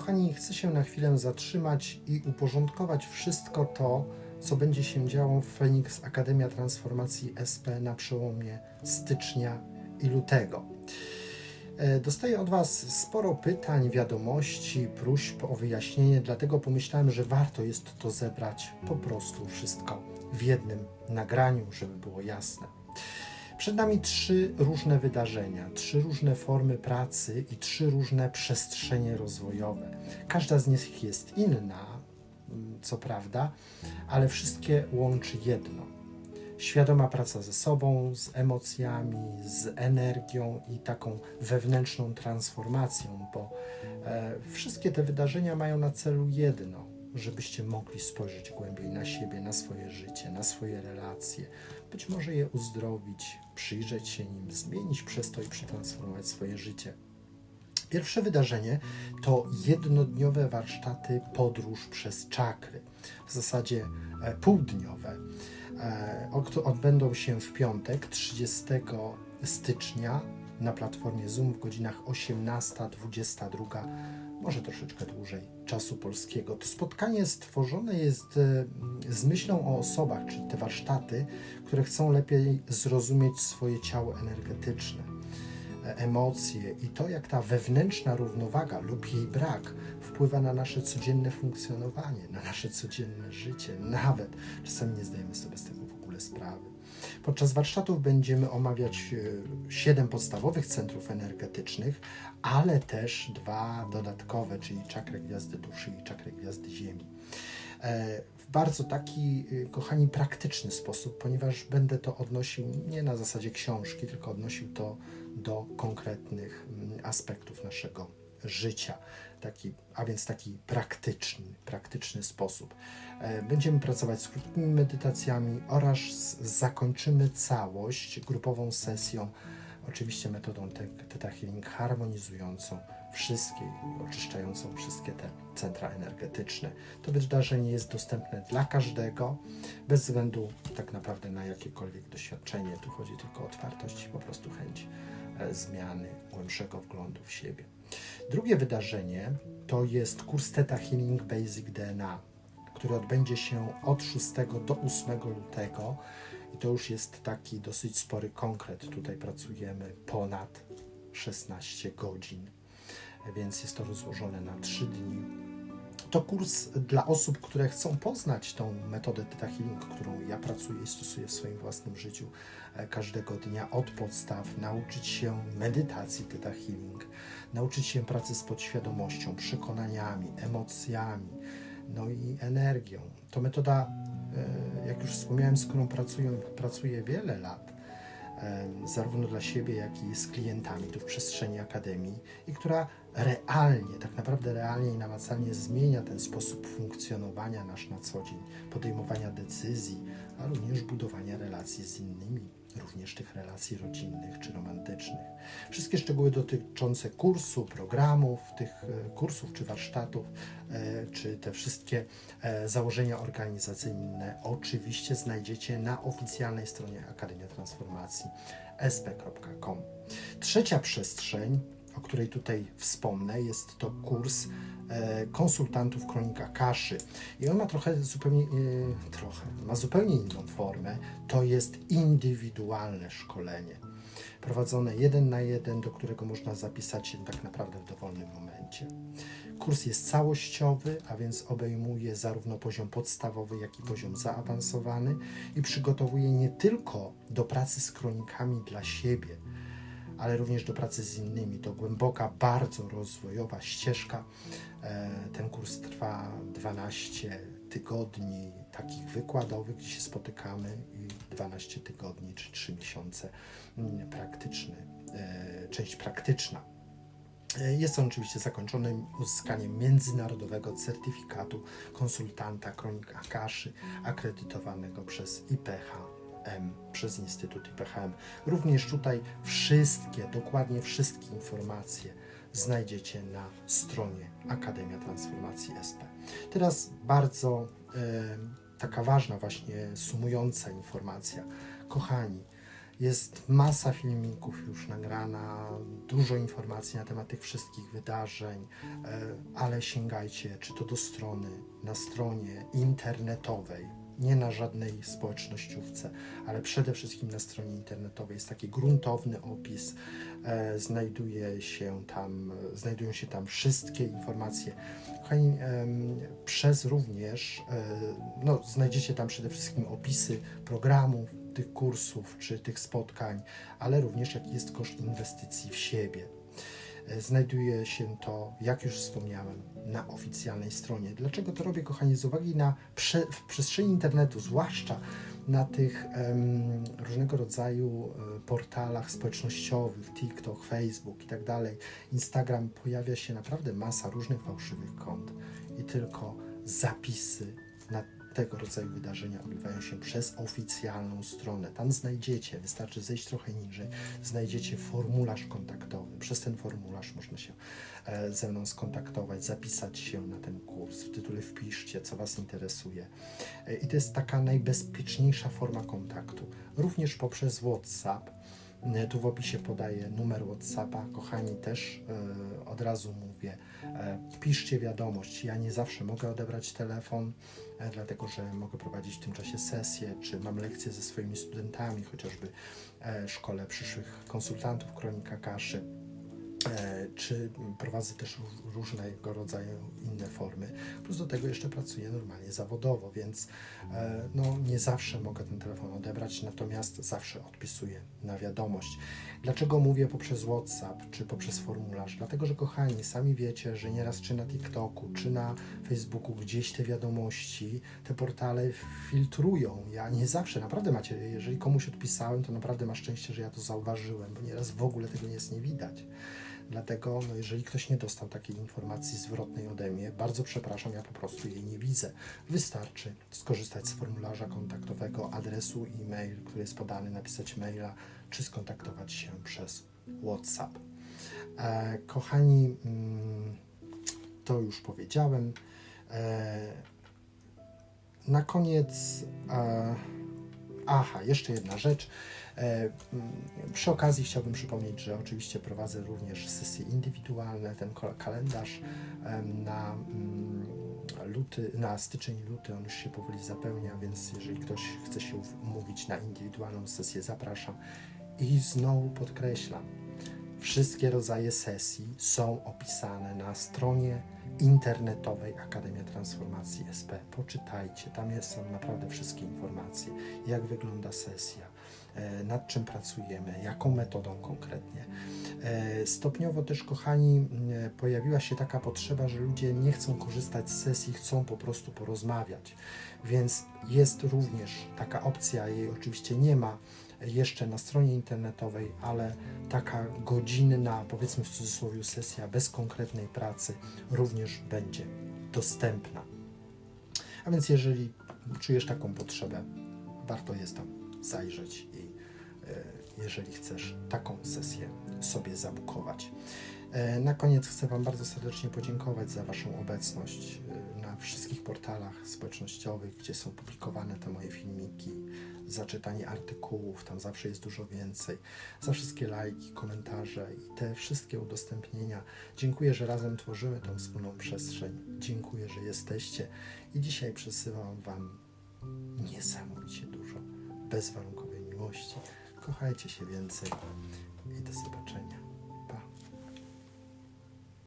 kochani, chcę się na chwilę zatrzymać i uporządkować wszystko to, co będzie się działo w Phoenix Akademia Transformacji SP na przełomie stycznia i lutego. E, dostaję od Was sporo pytań, wiadomości, próśb o wyjaśnienie, dlatego pomyślałem, że warto jest to zebrać po prostu wszystko w jednym nagraniu, żeby było jasne. Przed nami trzy różne wydarzenia, trzy różne formy pracy i trzy różne przestrzenie rozwojowe. Każda z nich jest inna, mm, co prawda, ale wszystkie łączy jedno. Świadoma praca ze sobą, z emocjami, z energią i taką wewnętrzną transformacją, bo e, wszystkie te wydarzenia mają na celu jedno żebyście mogli spojrzeć głębiej na siebie, na swoje życie, na swoje relacje, być może je uzdrowić, przyjrzeć się nim, zmienić przez to i przetransformować swoje życie. Pierwsze wydarzenie to jednodniowe warsztaty podróż przez czakry, w zasadzie e, półdniowe. E, odbędą się w piątek 30 stycznia na platformie Zoom w godzinach 18-22 może troszeczkę dłużej czasu polskiego. To spotkanie stworzone jest e, z myślą o osobach, czyli te warsztaty, które chcą lepiej zrozumieć swoje ciało energetyczne, e, emocje i to, jak ta wewnętrzna równowaga lub jej brak wpływa na nasze codzienne funkcjonowanie, na nasze codzienne życie. Nawet czasami nie zdajemy sobie z tego w ogóle sprawy. Podczas warsztatów będziemy omawiać e, siedem podstawowych centrów energetycznych, ale też dwa dodatkowe, czyli czakrę gwiazdy duszy i czakrę gwiazdy ziemi. E, w bardzo taki, e, kochani, praktyczny sposób, ponieważ będę to odnosił nie na zasadzie książki, tylko odnosił to do konkretnych mm, aspektów naszego życia, taki, a więc taki praktyczny, praktyczny sposób. E, będziemy pracować z krótkimi medytacjami oraz zakończymy całość grupową sesją, oczywiście metodą Theta Healing harmonizującą wszystkie, oczyszczającą wszystkie te centra energetyczne. To wydarzenie jest dostępne dla każdego, bez względu tak naprawdę na jakiekolwiek doświadczenie. Tu chodzi tylko o otwartość i po prostu chęć e, zmiany, głębszego wglądu w siebie. Drugie wydarzenie to jest kurs Theta Healing Basic DNA, który odbędzie się od 6 do 8 lutego. I to już jest taki dosyć spory konkret. Tutaj pracujemy ponad 16 godzin, więc jest to rozłożone na 3 dni. To kurs dla osób, które chcą poznać tą metodę Theta Healing, którą ja pracuję i stosuję w swoim własnym życiu e, każdego dnia od podstaw, nauczyć się medytacji Theta Healing, nauczyć się pracy z podświadomością, przekonaniami, emocjami, no i energią. To metoda, e, jak już wspomniałem, z którą pracuję, pracuję wiele lat, zarówno dla siebie, jak i z klientami tu w przestrzeni akademii i która realnie, tak naprawdę realnie i namacalnie zmienia ten sposób funkcjonowania nasz na co dzień, podejmowania decyzji, a również budowania relacji z innymi również tych relacji rodzinnych czy romantycznych. Wszystkie szczegóły dotyczące kursu, programów, tych e, kursów czy warsztatów, e, czy te wszystkie e, założenia organizacyjne oczywiście znajdziecie na oficjalnej stronie Akademia Transformacji sp.com. Trzecia przestrzeń o której tutaj wspomnę, jest to kurs e, konsultantów Kronika Kaszy. I on ma trochę zupełnie, e, trochę, ma zupełnie inną formę. To jest indywidualne szkolenie. Prowadzone jeden na jeden, do którego można zapisać się tak naprawdę w dowolnym momencie. Kurs jest całościowy, a więc obejmuje zarówno poziom podstawowy, jak i poziom zaawansowany i przygotowuje nie tylko do pracy z kronikami dla siebie, ale również do pracy z innymi. To głęboka, bardzo rozwojowa ścieżka. E, ten kurs trwa 12 tygodni takich wykładowych, gdzie się spotykamy i 12 tygodni czy 3 miesiące mm, praktyczny, e, część praktyczna. E, jest on oczywiście zakończony uzyskaniem międzynarodowego certyfikatu konsultanta kronik Akaszy, akredytowanego przez IPH M przez Instytut IPHM. Również tutaj wszystkie, dokładnie wszystkie informacje znajdziecie na stronie Akademia Transformacji SP. Teraz bardzo taka ważna właśnie sumująca informacja. Kochani, Jest masa filmików już nagrana, dużo informacji na temat tych wszystkich wydarzeń, ale sięgajcie czy to do strony, na stronie internetowej, nie na żadnej społecznościówce, ale przede wszystkim na stronie internetowej jest taki gruntowny opis. E, znajduje się tam, znajdują się tam wszystkie informacje. Kochani, przez również e, no, znajdziecie tam przede wszystkim opisy programów, tych kursów czy tych spotkań, ale również jaki jest koszt inwestycji w siebie. E, Znajduje się to, jak już wspomniałem, na oficjalnej stronie. Dlaczego to robię, kochani? Z uwagi na prze, w przestrzeni internetu, zwłaszcza na tych różnego rodzaju e, portalach społecznościowych, TikTok, Facebook i tak dalej, Instagram, pojawia się naprawdę masa różnych fałszywych kont i tylko zapisy na tego rodzaju wydarzenia odbywają się przez oficjalną stronę. Tam znajdziecie, wystarczy zejść trochę niżej, znajdziecie formularz kontaktowy. Przez ten formularz można się e, ze mną skontaktować, zapisać się na ten kurs. W tytule wpiszcie, co Was interesuje. E, I to jest taka najbezpieczniejsza forma kontaktu. Również poprzez WhatsApp. E, Tu w opisie podaję numer WhatsAppa. Kochani, też e, od razu mówię, e, piszcie wiadomość. Ja nie zawsze mogę odebrać telefon, dlatego że mogę prowadzić w tym czasie sesje, czy mam lekcje ze swoimi studentami, chociażby szkole przyszłych konsultantów Kronika Kaszy. E, czy prowadzę też ró- różnego rodzaju inne formy. Plus do tego jeszcze pracuję normalnie zawodowo, więc e, no, nie zawsze mogę ten telefon odebrać, natomiast zawsze odpisuję na wiadomość. Dlaczego mówię poprzez WhatsApp czy poprzez formularz? Dlatego, że kochani, sami wiecie, że nieraz czy na TikToku, czy na Facebooku gdzieś te wiadomości, te portale filtrują. Ja nie zawsze, naprawdę macie, jeżeli komuś odpisałem, to naprawdę ma szczęście, że ja to zauważyłem, bo nieraz w ogóle tego nie jest nie widać. Dlatego, no, jeżeli ktoś nie dostał takiej informacji zwrotnej ode mnie, bardzo przepraszam, ja po prostu jej nie widzę. Wystarczy skorzystać z formularza kontaktowego, adresu e-mail, który jest podany, napisać maila, czy skontaktować się przez WhatsApp. E, kochani, mm, to już powiedziałem. E, na koniec, e, aha, jeszcze jedna rzecz. E, mm, Przy okazji chciałbym przypomnieć, że oczywiście prowadzę również sesje indywidualne. Ten kalendarz na mm, luty, na styczeń i luty on już się powoli zapełnia, więc jeżeli ktoś chce się umówić na indywidualną sesję, zapraszam. I znowu podkreślam, wszystkie rodzaje sesji są opisane na stronie internetowej Akademia Transformacji SP. Poczytajcie, tam jest, są naprawdę wszystkie informacje, jak wygląda sesja, e, nad czym pracujemy, jaką metodą konkretnie. E, Stopniowo też, kochani, m, pojawiła się taka potrzeba, że ludzie nie chcą korzystać z sesji, chcą po prostu porozmawiać. Więc jest również taka opcja, jej oczywiście nie ma jeszcze na stronie internetowej, ale taka godzinna, powiedzmy w cudzysłowie, sesja bez konkretnej pracy również będzie dostępna. A więc jeżeli czujesz taką potrzebę, warto jest tam zajrzeć i e, jeżeli chcesz taką sesję sobie zabukować. E, Na koniec chcę Wam bardzo serdecznie podziękować za Waszą obecność e, na wszystkich portalach społecznościowych, gdzie są publikowane te moje filmiki, za czytanie artykułów, tam zawsze jest dużo więcej, za wszystkie lajki, komentarze i te wszystkie udostępnienia. Dziękuję, że razem tworzymy tą wspólną przestrzeń. Dziękuję, że jesteście i dzisiaj przesyłam Wam niesamowicie dużo bezwarunkowej miłości. Kochajcie się więcej i do zobaczenia.